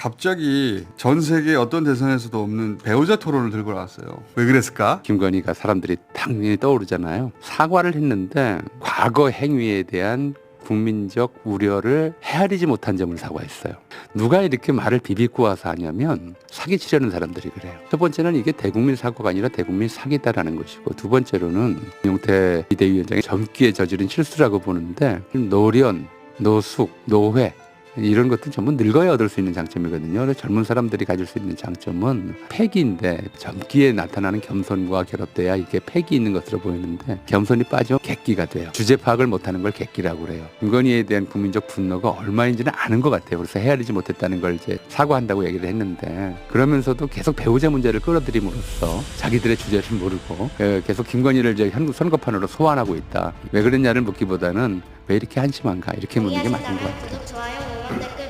갑자기 전 세계 어떤 대선에서도 없는 배우자 토론을 들고 나왔어요. 왜 그랬을까? 김건희가 사람들이 당연히 떠오르잖아요. 사과를 했는데 과거 행위에 대한 국민적 우려를 헤아리지 못한 점을 사과했어요. 누가 이렇게 말을 비비고 와서 하냐면 사기치려는 사람들이 그래요. 첫 번째는 이게 대국민 사과가 아니라 대국민 사기다라는 것이고 두 번째로는 용태 비대위원장이 젊기에 저지른 실수라고 보는데 노련, 노숙, 노회 이런 것들 전부 늙어야 얻을 수 있는 장점이거든요. 그래서 젊은 사람들이 가질 수 있는 장점은 패기인데 젊기에 나타나는 겸손과 결합돼야 이게 패기 있는 것으로 보이는데 겸손이 빠지면 객기가 돼요. 주제 파악을 못하는 걸 객기라고 그래요. 김건희에 대한 국민적 분노가 얼마인지는 아는 것 같아요. 그래서 헤아리지 못했다는 걸 이제 사과한다고 얘기를 했는데 그러면서도 계속 배우자 문제를 끌어들임으로써 자기들의 주제를 모르고 에, 계속 김건희를 이제 한국 선거판으로 소환하고 있다. 왜 그랬냐를 묻기보다는 왜 이렇게 한심한가 이렇게 묻는 게 맞는 것 같아요. on the